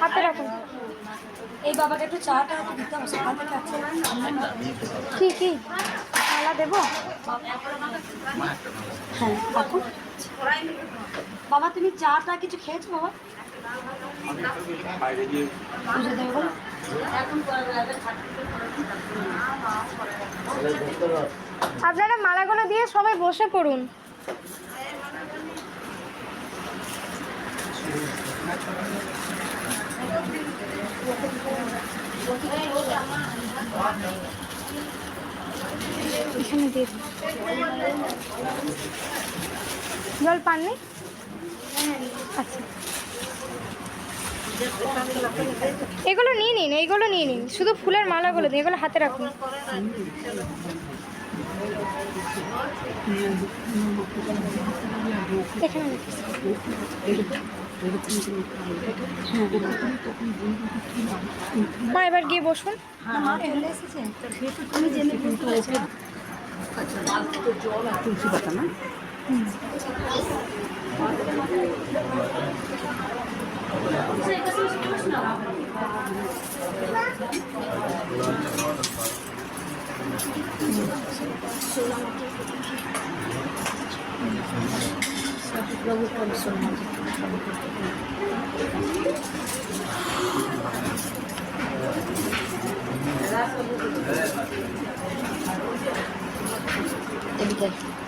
হাতে রাখুন। এই বাবাকে একটু চাটা একটু দিতে হবে সকাল থেকে আছে কি কি? মালা দেবো? হ্যাঁ রাখুন বাবা তুমি চাটা কিছু খেয়েছো বাবা? পুজো দেবে বলো। আপনারা মালাগুলো দিয়ে সবাই বসে পড়ুন। জল পাননি? আচ্ছা। এগুলো নিয়ে নিন এইগুলো নিয়ে নিন। শুধু ফুলের মালাগুলো দিন, এগুলো হাতে রাখুন। এখানে। মা এবার গিয়ে বসুন। তুলসী পাতা না প্রভু পরিশ্রম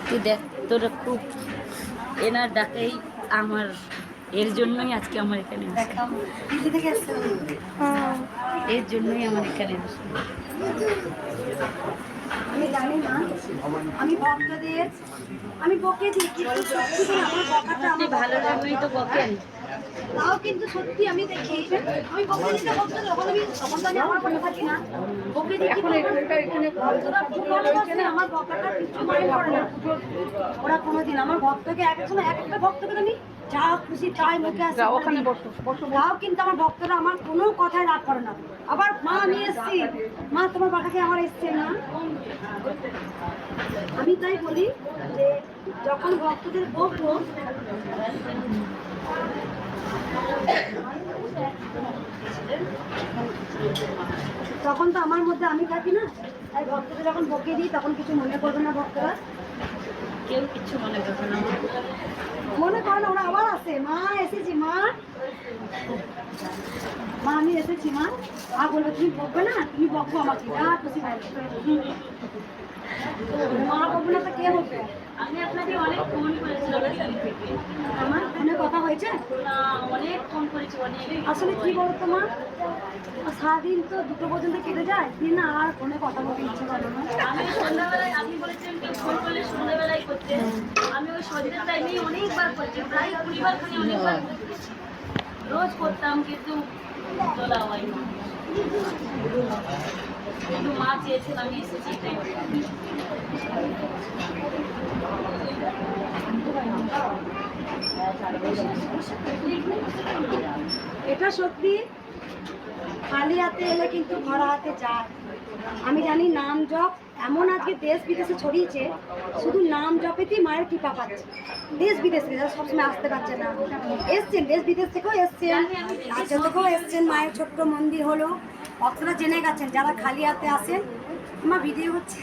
তুই দেখ তোরা খুব এনার ডাকেই আমার এর জন্যই আজকে আমার এখানে হ্যাঁ। এর জন্যই আমার এখানে আমি জানি না। আমি ভক্তদের আমি বকে দিই, কিন্তু সত্যি আমার বকাটা আমি ভালো লাগলেই তো বকেন তাও কিন্তু সত্যি আমি দেখি। আমি বকে দিতে যখন আমি তখন তো আমি আমার থাকি না। বকে ভক্তরা আমার বকাটা কিছু মনে পড়ে না। ওরা কোনোদিন আমার ভক্তকে এক একজন এক একটা ভক্তকে আমি যা খুশি চাই মুখে আসে ওখানে তাও কিন্তু আমার ভক্তরা আমার কোনো কথায় রাগ করে না। আবার মা আমি এসছি। মা তোমার বাবাকে আমার এসছে না? আমি তাই বলি যে যখন ভক্তদের বকবো তখন তো আমার মধ্যে আমি থাকি না তাই ভক্তদের যখন বকে দিই তখন কিছু মনে করবে না ভক্তরা। কেউ কিচ্ছু মনে করবে না। মনে করে না ওরা আবার আসে মা এসেছি মা। মা আমি এসেছি মা। আর বলবে তুমি বকবে না? তুমি বকবো আমাকে। যা খুশি মা বকবে না তো কে বলবে আমি আপনাকে অনেক ফোন করেছিলাম এখান থেকে আমার ফোনে কথা হয়েছে? অনেক ফোন করেছি অনেক। আসলে কি বলতো মা? সারাদিন তো দুটো পর্যন্ত কেটে যায় দিন না আর ফোনে কথা বলতে ইচ্ছে করে না। আমি সন্ধ্যাবেলায় আপনি বলেছিলেন ফোন করলে সন্ধ্যাবেলায় করতে। আমি ওই সন্ধ্যের টাইমেই অনেকবার করছি প্রায় কুড়িবার খানি অনেকবার রোজ করতাম কিন্তু তোলা কিন্তু মা চেয়েছেন আমি এসেছি এটা সত্যি, খালি হাতে এলে কিন্তু ভরা হাতে যায়। আমি জানি নাম জপ এমন আজকে দেশ বিদেশে ছড়িয়েছে, শুধু নাম জপেতেই মায়ের কৃপা পাচ্ছে। দেশ বিদেশ, যারা সবসময় আসতে পারছে না। এসছেন, দেশ বিদেশ থেকেও এসছেন, রাজ্য থেকেও এসছেন, মায়ের ছোট্ট মন্দির হলো। ভক্তরা জেনে গেছেন, যারা খালি হাতে আসেন, আমার ভিডিও হচ্ছে,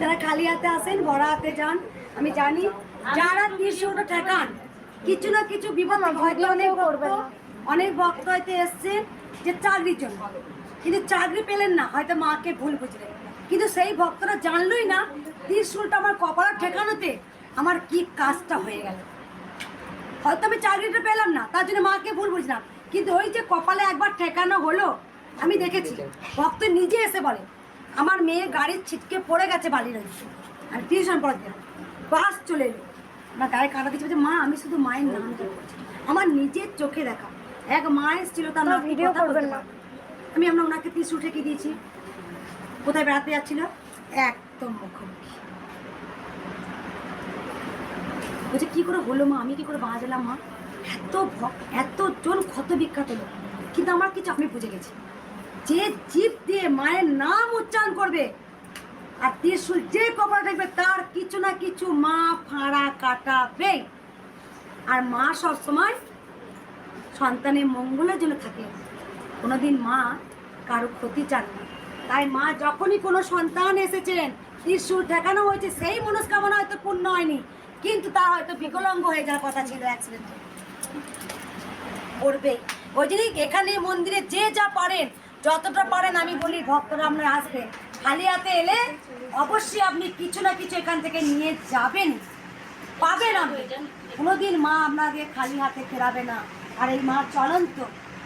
যারা খালি হাতে আসেন ভরা হাতে যান। আমি জানি যারা ত্রিশুলটা ঠেকান কিছু না কিছু বিপদ হয়তো অনেক ভক্ত অনেক ভক্ত হয়তো এসছে যে চাকরির জন্য। কিন্তু চাকরি পেলেন না হয়তো মাকে ভুল বুঝলেন। কিন্তু সেই ভক্তরা জানলই না ত্রিশুলটা আমার কপালের ঠেকানোতে আমার কি কাজটা হয়ে গেল। হয়তো আমি চাকরিটা পেলাম না তার জন্য মাকে ভুল বুঝলাম। কিন্তু ওই যে কপালে একবার ঠেকানো হলো আমি দেখেছি। ভক্ত নিজে এসে বলে আমার মেয়ে গাড়ির ছিটকে পড়ে গেছে বালির আর টিউশন পড়াতে বাস চলে এলো। আমার গায়ে কাটা দিচ্ছে বলছে, মা আমি শুধু মায়ের নাম আমার নিজের চোখে দেখা। এক মা এসেছিল তার না, নাম ভিডিও করবেন না। আমি আমরা ওনাকে ত্রিশুল ঠেকে দিয়েছি। কোথায় বেড়াতে যাচ্ছিল? একদম মুখোমুখি। বলছে কি করে হলো মা? আমি কি করে বাঁচালাম মা? এত এতজন ক্ষত বিখ্যাত লোক। কিন্তু আমার কিছু আমি বুঝে গেছি। যে জীব দিয়ে মায়ের নাম উচ্চারণ করবে আর ত্রিশুল যে কপাল দেখবে তার কিছু না কিছু মা ফাঁড়া কাটাবে। আর মা সবসময় সন্তানের মঙ্গলের জন্য থাকে। কোনোদিন মা কারও ক্ষতি চান না। তাই মা যখনই কোনো সন্তান এসেছেন, ত্রিশুল ঠেকানো হয়েছে, সেই মনস্কামনা হয়তো পূর্ণ হয়নি। কিন্তু তা হয়তো বিকলাঙ্গ হয়ে যাওয়ার কথা ছিল অ্যাক্সিডেন্টে করবে ওই জন্যই এখানে মন্দিরে যে যা পারেন, যতটা পারেন, আমি বলি, ভক্তরা আপনারা আসবেন। খালি হাতে এলে অবশ্যই আপনি কিছু না কিছু এখান থেকে নিয়ে যাবেন। পাবেন আপনি। কোনোদিন মা আপনাকে খালি হাতে ফেরাবে না। আর এই মা চলন্ত।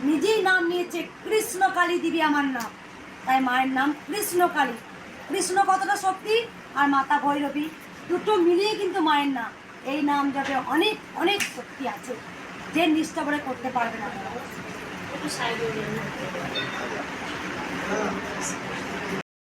নিজেই নাম নিয়েছে কৃষ্ণকালী দিবি আমার নাম। তাই মায়ের নাম কৃষ্ণকালী। কৃষ্ণ কতটা শক্তি? আর মাতা ভৈরবী। দুটো মিলিয়ে কিন্তু মায়ের নাম। এই নাম যাবে অনেক অনেক শক্তি আছে। যে নিষ্ঠা করে করতে পারবে না